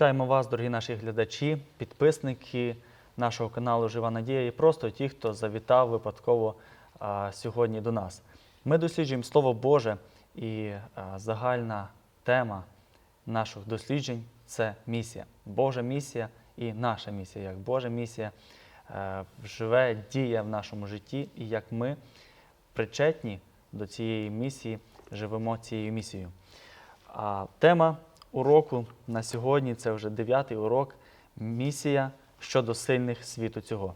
Вітаємо вас, дорогі наші глядачі, підписники нашого каналу Жива Надія і просто ті, хто завітав випадково а, сьогодні до нас. Ми досліджуємо Слово Боже, і а, загальна тема наших досліджень це місія. Божа місія і наша місія, як Божа місія е, живе, діє в нашому житті, і як ми причетні до цієї місії, живемо цією місією. А тема уроку на сьогодні це вже дев'ятий урок місія щодо сильних світу цього.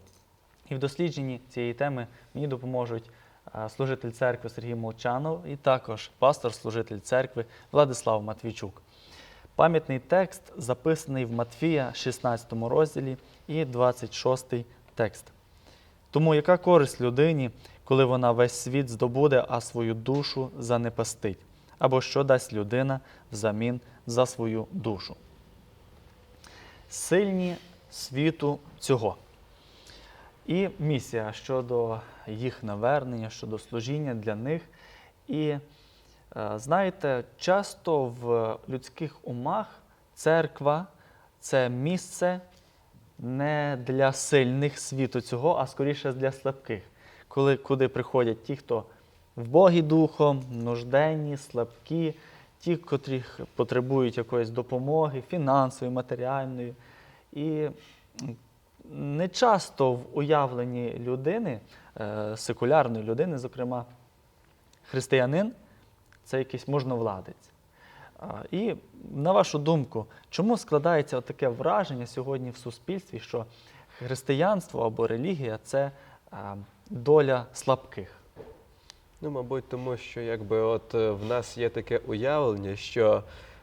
І в дослідженні цієї теми мені допоможуть служитель церкви Сергій Молчанов і також пастор-служитель церкви Владислав Матвійчук. Пам'ятний текст записаний в Матфія, 16 розділі і 26 текст. Тому яка користь людині, коли вона весь світ здобуде, а свою душу занепастить? Або що дасть людина взамін за свою душу? Сильні світу цього. І місія щодо їх навернення, щодо служіння для них. І е, знаєте, часто в людських умах церква це місце не для сильних світу цього, а скоріше для слабких, коли, куди приходять ті, хто в Богі духом, нужденні, слабкі, ті, котрі потребують якоїсь допомоги, фінансової, матеріальної. І не часто в уявленні людини, е, секулярної людини, зокрема, християнин це якийсь можновладець. І на вашу думку, чому складається таке враження сьогодні в суспільстві, що християнство або релігія це доля слабких? Ну, мабуть, тому що якби от е, в нас є таке уявлення, що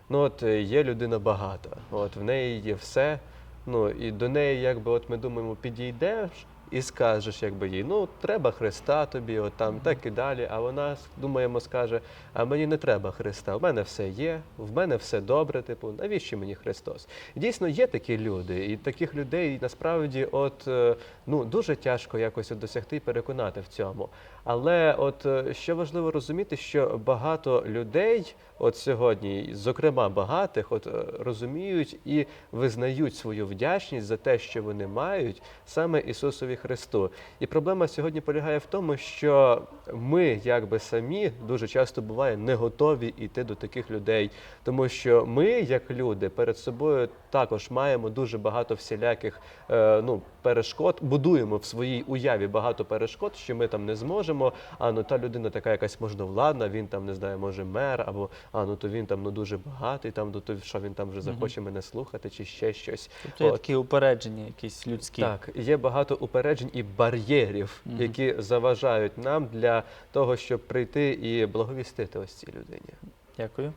ну от е, є людина багата, от в неї є все. Ну і до неї, якби, от ми думаємо, підійдеш і скажеш, якби їй, ну треба Христа тобі, от там так і далі. А вона думаємо, скаже: а мені не треба Христа, в мене все є, в мене все добре. Типу, навіщо мені Христос? Дійсно є такі люди, і таких людей насправді, от е, ну дуже тяжко якось досягти і переконати в цьому. Але от е, що важливо розуміти, що багато людей, от сьогодні, зокрема багатих, от е, розуміють і визнають свою вдячність за те, що вони мають саме Ісусові Христу. І проблема сьогодні полягає в тому, що ми, якби самі, дуже часто буває не готові йти до таких людей, тому що ми, як люди, перед собою також маємо дуже багато всіляких е, ну, перешкод, будуємо в своїй уяві багато перешкод, що ми там не зможемо. А ну та людина така якась можновладна, він там не знаю, може мер, або а ну то він там ну дуже багатий, там ну то що він там вже захоче мене слухати, чи ще щось. Тобто є такі упередження, якісь людські. Так, є багато упереджень і бар'єрів, Мгм. які заважають нам для того, щоб прийти і благовістити ось цій людині. Дякую.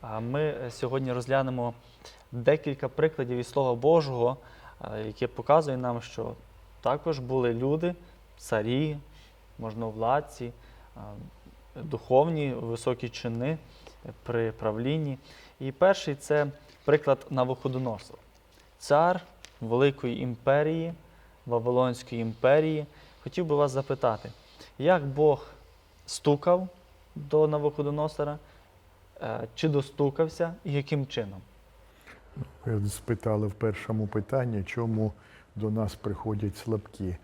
А Ми е, сьогодні розглянемо декілька прикладів із Слова Божого, е, яке показує нам, що також були люди, царі, можновладці, е, духовні високі чини при правлінні. І перший це приклад Навуходоносора. Цар Великої імперії, Вавилонської імперії. Хотів би вас запитати, як Бог стукав до Навуходоносора, Е, чи достукався і яким чином? Ви спитали в першому питанні, чому до нас приходять слабкі.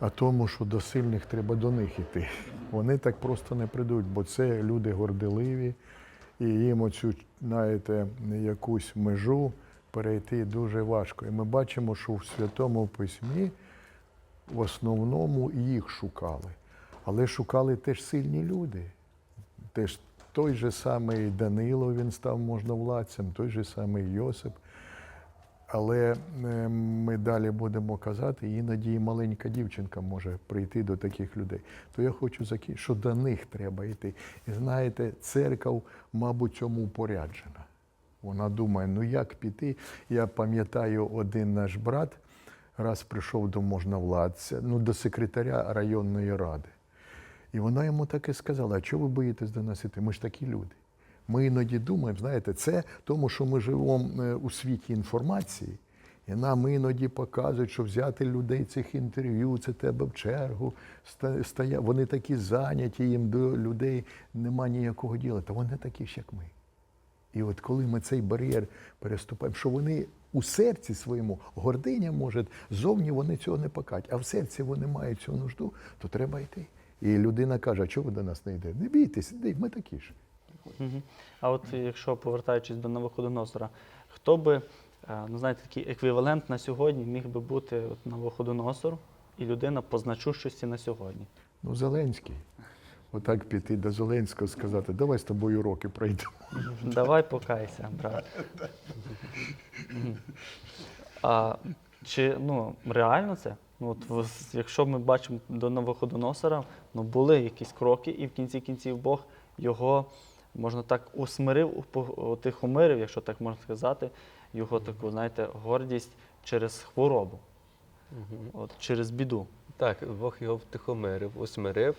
А тому, що до сильних треба до них іти. Вони так просто не прийдуть, бо це люди горделиві, і їм оцю, знаєте, якусь межу перейти дуже важко. І ми бачимо, що в Святому Письмі в основному їх шукали. Але шукали теж сильні люди. Теж той же самий Данило він став можновладцем, той же самий Йосип. Але е, ми далі будемо казати, іноді і маленька дівчинка може прийти до таких людей. То я хочу закінчити, що до них треба йти. І знаєте, церква, мабуть, цьому упоряджена. Вона думає, ну як піти? Я пам'ятаю, один наш брат раз прийшов до можновладця, ну до секретаря районної ради. І вона йому так і сказала: а чого ви боїтесь до нас іти? Ми ж такі люди. Ми іноді думаємо, знаєте, це тому, що ми живемо е, у світі інформації, і нам іноді показують, що взяти людей цих інтерв'ю, це тебе в чергу, стоя- вони такі зайняті, їм до людей нема ніякого діла. Та вони такі ж, як ми. І от коли ми цей бар'єр переступаємо, що вони у серці своєму гординя може, зовні вони цього не покать, а в серці вони мають цю нужду, то треба йти. І людина каже, а чого ви до нас не йдете? Не бійтесь, іди, ми такі ж. А от якщо повертаючись до Навуходоносора, хто би, е, ну знаєте, такий еквівалент на сьогодні міг би бути от Навуходоносор і людина по значущості на сьогодні? Ну, Зеленський. Отак піти до Зеленського сказати, давай з тобою уроки пройдемо. Давай покайся, брат. А чи ну, реально це? От, якщо ми бачимо до Новоходоносора, ну були якісь кроки, і в кінці кінців Бог його, можна так, усмирив, утихомирив, якщо так можна сказати, його таку, знаєте, гордість через хворобу, от, через біду. Так, Бог його втихомирив, усмирив.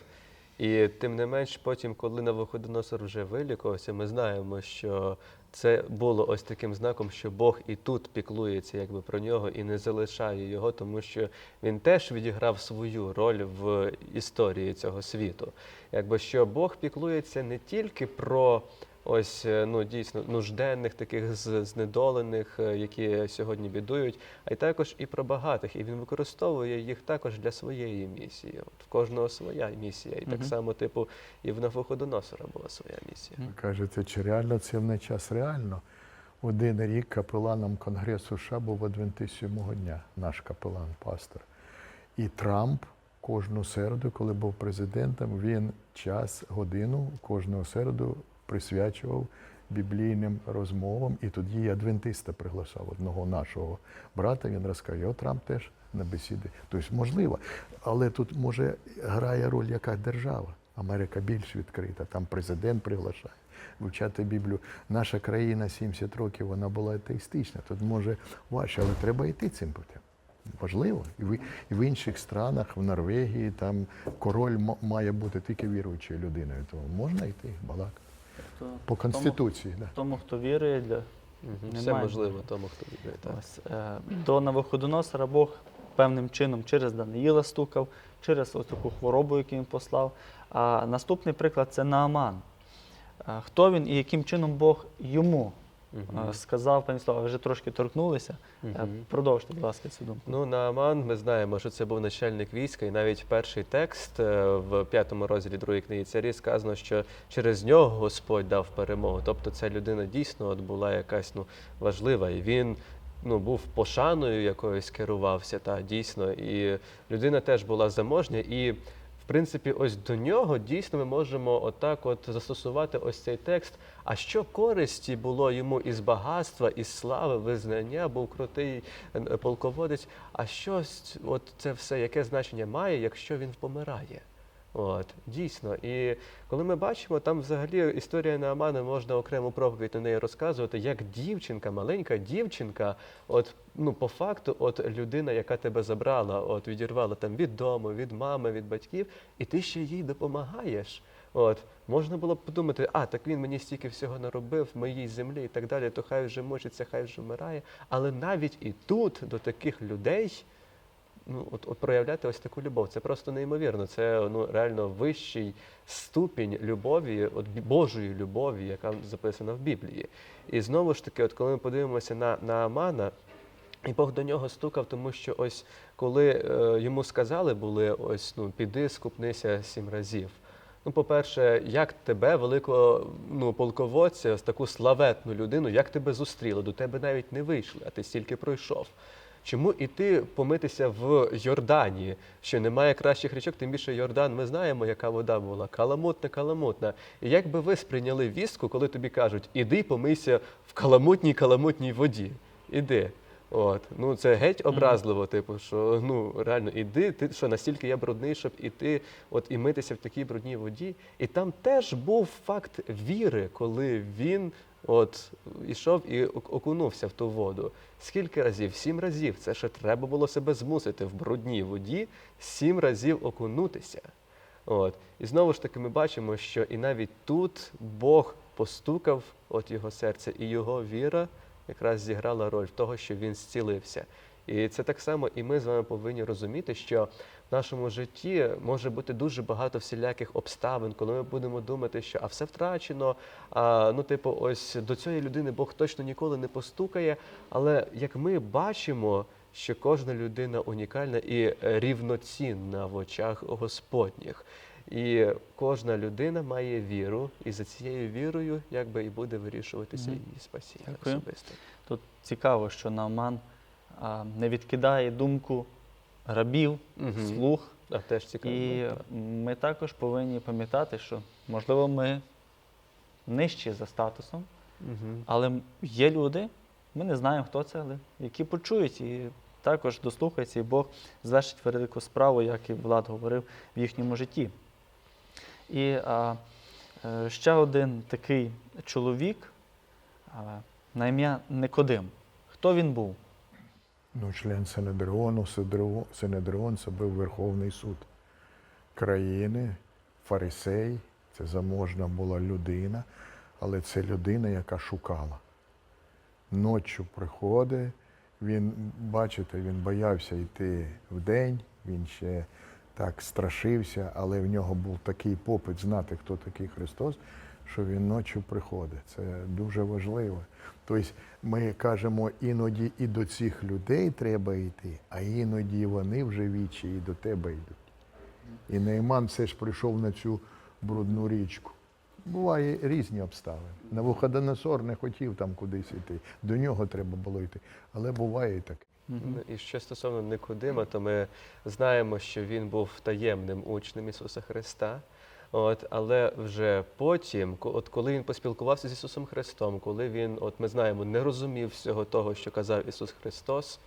І тим не менш, потім, коли Навуходоносор вже вилікувався, ми знаємо, що це було ось таким знаком, що Бог і тут піклується якби про нього і не залишає його, тому що він теж відіграв свою роль в історії цього світу. Якби що Бог піклується не тільки про ось е, ну дійсно нужденних, таких знедолених, е, які сьогодні бідують, а й також і про багатих. І він використовує їх також для своєї місії. От в кожного своя місія. І так Мгм. само, типу, і в Навуходоносора була своя місія. Ви кажете, чи реально це в не час? Реально. Один рік капеланом Конгресу США був Адвентист сьомого дня, наш капелан, пастор. І Трамп кожну середу, коли був президентом, він час, годину кожного середу присвячував біблійним розмовам. І тоді і адвентиста приглашав одного нашого брата. Він розказав, Трамп теж на бесіди. Тобто, можливо, але тут може грає роль яка держава. Америка більш відкрита, там президент приглашає вивчати Біблію. Наша країна 70 років вона була атеїстична. Тут може важче, але треба йти цим путем. Важливо. І в, і в інших странах, в Норвегії, там король має бути тільки віруючою людиною. Тому можна йти, балак. Тобто, По Конституції, да. Тому, хто вірує, для Мгм. Все можливо тому, хто вірить. Так. Ось, е, до Навуходоносора Бог певним чином через Даниїла стукав, через ось таку хворобу, яку він послав. А наступний приклад це Нааман. Е, Хто він і яким чином Бог йому Е, сказав, пані Слава, ви вже трошки торкнулися. Мгм. Продовжте, будь ласка, цю думку. Ну, Нааман, ми знаємо, що це був начальник війська, і навіть перший текст е, в п'ятому розділі другої книги царі сказано, що через нього Господь дав перемогу. Тобто ця людина дійсно от була якась ну, важлива, і він ну, був пошаною якоюсь керувався, та дійсно. І людина теж була заможня. І в принципі, ось до нього дійсно ми можемо отак от застосувати ось цей текст. А що користі було йому із багатства, із слави, визнання, був крутий полководець. А що от це все, яке значення має, якщо він помирає? От, дійсно. І коли ми бачимо, там взагалі історія Наамана, можна окрему проповідь на неї розказувати, як дівчинка, маленька дівчинка, от ну по факту, от людина, яка тебе забрала, от відірвала там від дому, від мами, від батьків, і ти ще їй допомагаєш. От можна було б подумати, а так він мені стільки всього наробив в моїй землі і так далі, то хай вже мучиться, хай вже вмирає. Але навіть і тут до таких людей ну, от, от проявляти ось таку любов. Це просто неймовірно. Це ну, реально вищий ступінь любові, от Божої любові, яка записана в Біблії. І знову ж таки, от коли ми подивимося на, на Амана, і Бог до нього стукав, тому що ось коли е, йому сказали були, ось ну піди, скупнися сім разів. Ну, по-перше, як тебе, великого ну, полководця, таку славетну людину, як тебе зустріли? До тебе навіть не вийшли, а ти стільки пройшов. Чому іти помитися в Йорданії? що немає кращих річок, тим більше Йордан, ми знаємо, яка вода була, каламутна, каламутна. І як би ви сприйняли вістку, коли тобі кажуть, іди помийся в каламутній каламутній воді. Іди. От, ну це геть образливо, типу, що ну реально іди, ти що настільки я брудний, щоб іти, от і митися в такій брудній воді. І там теж був факт віри, коли він от ішов і ок- окунувся в ту воду. Скільки разів? Сім разів. Це ще треба було себе змусити в брудній воді сім разів окунутися. От. І знову ж таки ми бачимо, що і навіть тут Бог постукав от його серце, і його віра якраз зіграла роль того, що він зцілився. І це так само, і ми з вами повинні розуміти, що в нашому житті може бути дуже багато всіляких обставин, коли ми будемо думати, що а все втрачено. А ну, типу, ось до цієї людини Бог точно ніколи не постукає. Але як ми бачимо, що кожна людина унікальна і рівноцінна в очах Господніх. І кожна людина має віру, і за цією вірою якби і буде вирішуватися Мгм. її спасіння Дякую. особисто. Тут цікаво, що Нааман а, не відкидає думку рабів, Мгм. слух. А теж цікаво. І так. ми також повинні пам'ятати, що можливо ми нижчі за статусом, Мгм. але є люди, ми не знаємо, хто це, але які почують і також дослухаються, і Бог звершить велику справу, як і Влад говорив в їхньому житті. І а, е, ще один такий чоловік а, на ім'я Никодим. Хто він був? Ну, член Синедріону, Синедріон це був Верховний суд країни, фарисей, це заможна була людина, але це людина, яка шукала. Ночі приходить, він, бачите, він боявся йти вдень, він ще так страшився, але в нього був такий попит знати, хто такий Христос, що він ночі приходить. Це дуже важливо. Тобто ми кажемо, іноді і до цих людей треба йти, а іноді вони вже вічі і до тебе йдуть. І Нейман все ж прийшов на цю брудну річку. Буває різні обставини. Навуходоносор не хотів там кудись йти. До нього треба було йти. Але буває і таке. І що стосовно Никодима, то ми знаємо, що він був таємним учнем Ісуса Христа. От, але вже потім, от коли він поспілкувався з Ісусом Христом, коли він, от ми знаємо, не розумів всього того, що казав Ісус Христос,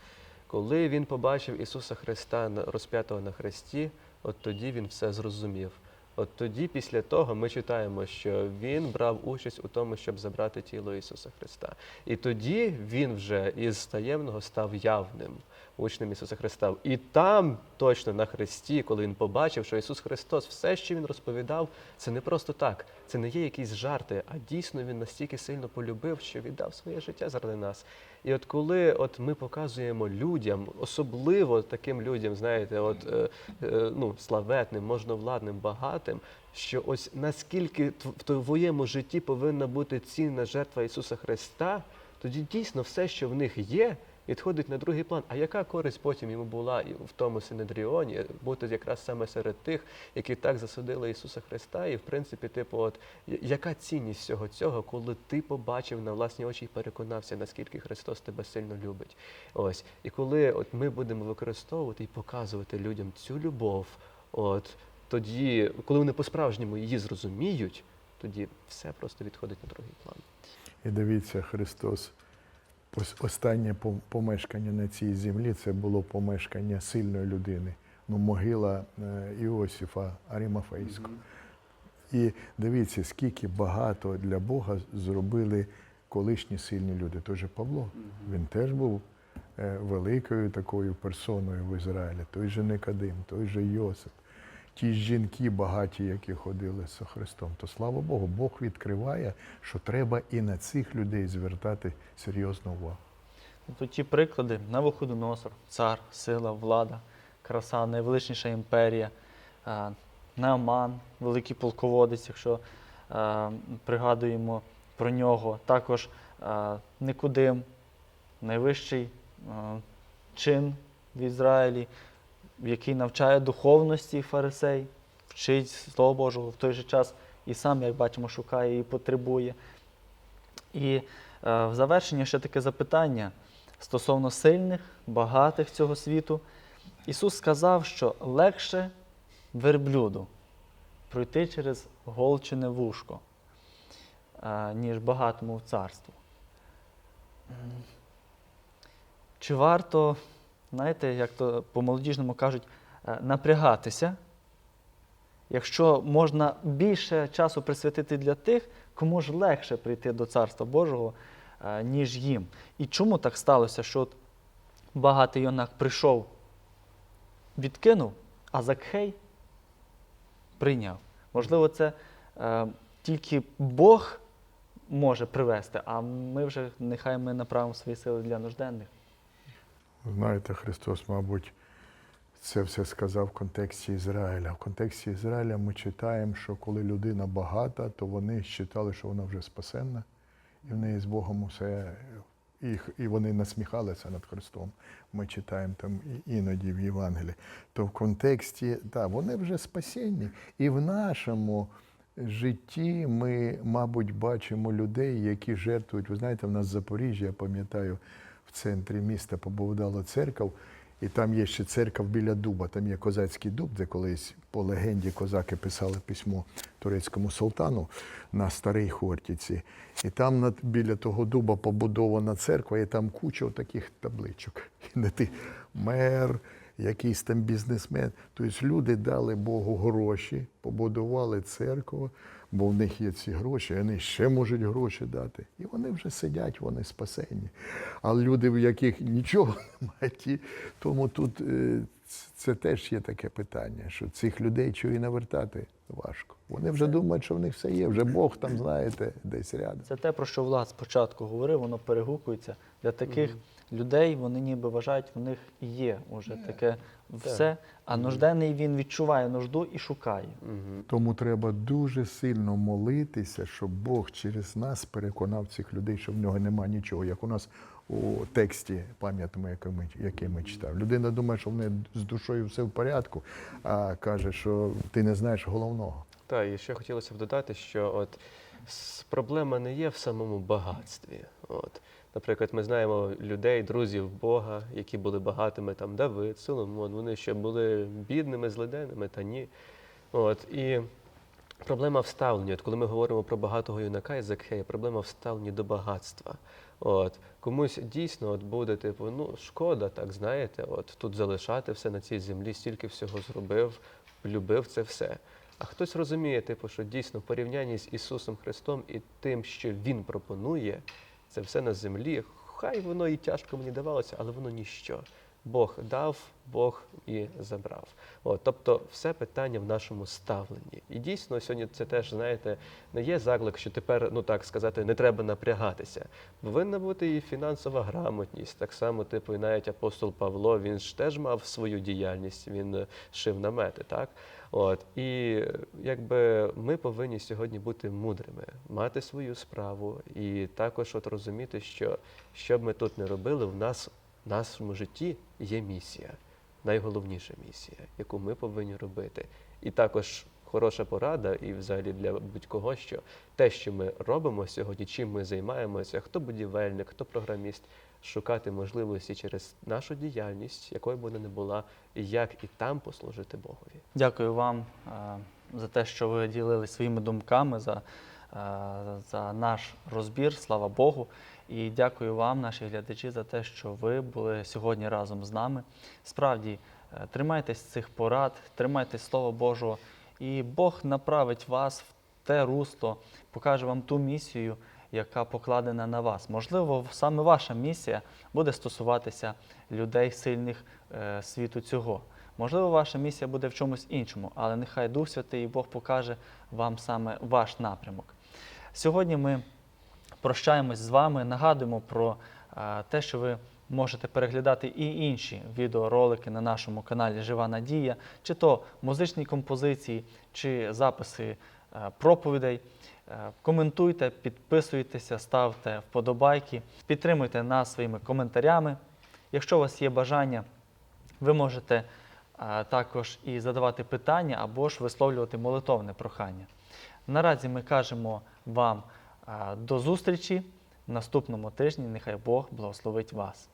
коли він побачив Ісуса Христа розп'ятого на хресті, от тоді він все зрозумів. От тоді, після того, ми читаємо, що він брав участь у тому, щоб забрати тіло Ісуса Христа. І тоді він вже із таємного став явним учнем Ісуса Христа. І там, точно на хресті, коли він побачив, що Ісус Христос, все, що він розповідав, це не просто так, це не є якісь жарти, а дійсно він настільки сильно полюбив, що віддав своє життя заради нас. І от коли от ми показуємо людям, особливо таким людям, знаєте, от е, е, ну, славетним, можновладним, багатим, що ось наскільки в твоєму житті повинна бути цінна жертва Ісуса Христа, тоді дійсно все, що в них є, відходить на другий план. А яка користь потім йому була в тому Синедріоні, бути якраз саме серед тих, які так засудили Ісуса Христа, і в принципі, типу, от яка цінність всього цього, коли ти побачив на власні очі і переконався, наскільки Христос тебе сильно любить. Ось і коли от ми будемо використовувати і показувати людям цю любов, от тоді, коли вони по-справжньому її зрозуміють, тоді все просто відходить на другий план. І дивіться, Христос, ось останнє пом- помешкання на цій землі це було помешкання сильної людини. Ну, могила е, Іосифа Арімафейського. І дивіться, скільки багато для Бога зробили колишні сильні люди. Той же Павло, він теж був е, великою такою персоною в Ізраїлі, той же Никодим, той же Йосип, ті жінки багаті, які ходили з Христом. То слава Богу, Бог відкриває, що треба і на цих людей звертати серйозну увагу. Тобто ті приклади Навуходоносор, цар, сила, влада, краса, найвеличніша імперія, е, великий полководець, якщо пригадуємо про нього, також Никодим, найвищий чин в Ізраїлі, який навчає духовності фарисей, вчить Слово Божого в той же час і сам, як бачимо, шукає і потребує. І е, в завершення ще таке запитання стосовно сильних, багатих цього світу. Ісус сказав, що легше верблюду пройти через голчене вушко, е, ніж багатому в царство. Чи варто, знаєте, як то по-молодіжному кажуть, е, напрягатися, якщо можна більше часу присвятити для тих, кому ж легше прийти до Царства Божого, е, ніж їм. І чому так сталося, що от багатий юнак прийшов, відкинув, а Закхей прийняв? Можливо, це е, тільки Бог може привести, а ми вже нехай ми направимо свої сили для нужденних. Знаєте, Христос, мабуть, це все сказав в контексті Ізраїля. В контексті Ізраїля ми читаємо, що коли людина багата, то вони вважали, що вона вже спасенна, і в неї з Богом усе. І, вони насміхалися над Христом. Ми читаємо там іноді в Євангелії. То в контексті, так, вони вже спасенні. І в нашому житті ми, мабуть, бачимо людей, які жертвують. Ви знаєте, в нас в Запоріжжі, я пам'ятаю, центрі міста побудувала церква, і там є ще церква біля дуба. Там є козацький дуб, де колись по легенді козаки писали письмо турецькому султану на старій Хортиці. І там над, біля того дуба побудована церква, і там куча таких табличок. І не ти мер, якийсь там бізнесмен. Тобто люди дали Богу гроші, побудували церкву, бо в них є ці гроші, вони ще можуть гроші дати. І вони вже сидять, вони спасені. А люди, в яких нічого немає, ті, тому тут е, це теж є таке питання, що цих людей чого і навертати важко. Вони вже думають, що в них все є, вже Бог там, знаєте, десь рядом. Це те, про що Влад спочатку говорив, воно перегукується. Для таких людей вони ніби вважають, в них є уже таке все. А нужденний він відчуває нужду і шукає. Тому треба дуже сильно молитися, щоб Бог через нас переконав цих людей, що в нього нема нічого. Як у нас у тексті, пам'ятаємо, який ми, який ми читав. Людина думає, що в неї з душою все в порядку, а каже, що ти не знаєш головного. Так, і ще хотілося б додати, що от проблема не є в самому багатстві. От. Наприклад, ми знаємо людей, друзів Бога, які були багатими, там Давид, Соломон, вони ще були бідними, злиденними, та ні. От. І проблема в ставленні. От коли ми говоримо про багатого юнака і Закхея, проблема в ставленні до багатства. От. Комусь дійсно от буде, типу, ну, шкода, так знаєте, от тут залишати все на цій землі, стільки всього зробив, любив це все. А хтось розуміє, типу, що дійсно в порівнянні з Ісусом Христом і тим, що Він пропонує, це все на землі. Хай воно і тяжко мені давалося, але воно ніщо. Бог дав, Бог і забрав. От, тобто, все питання в нашому ставленні. І дійсно, сьогодні це теж, знаєте, не є заклик, що тепер, ну так сказати, не треба напрягатися. Повинна бути і фінансова грамотність. Так само, типу, і навіть апостол Павло, він ж теж мав свою діяльність, він шив намети, так? От і якби ми повинні сьогодні бути мудрими, мати свою справу, і також от розуміти, що що б ми тут не робили, в нас в нашому житті є місія, найголовніша місія, яку ми повинні робити. І також хороша порада, і взагалі для будь-кого, що те, що ми робимо сьогодні, чим ми займаємося, хто будівельник, хто програміст, шукати можливості через нашу діяльність, якою б вона не була, і як і там послужити Богові. Дякую вам е, за те, що ви ділились своїми думками за, е, за наш розбір, слава Богу. І дякую вам, наші глядачі, за те, що ви були сьогодні разом з нами. Справді, е, тримайтесь цих порад, тримайтесь Слова Божого, і Бог направить вас в те русло, покаже вам ту місію, яка покладена на вас. Можливо, саме ваша місія буде стосуватися людей сильних е, світу цього. Можливо, ваша місія буде в чомусь іншому, але нехай Дух Святий і Бог покаже вам саме ваш напрямок. Сьогодні ми прощаємось з вами, нагадуємо про е, те, що ви можете переглядати і інші відеоролики на нашому каналі Жива Надія, чи то музичні композиції, чи записи е, проповідей. Е, Коментуйте, підписуйтеся, ставте вподобайки, підтримуйте нас своїми коментарями. Якщо у вас є бажання, ви можете також і задавати питання або ж висловлювати молитовне прохання. Наразі ми кажемо вам до зустрічі в наступному тижні. Нехай Бог благословить вас.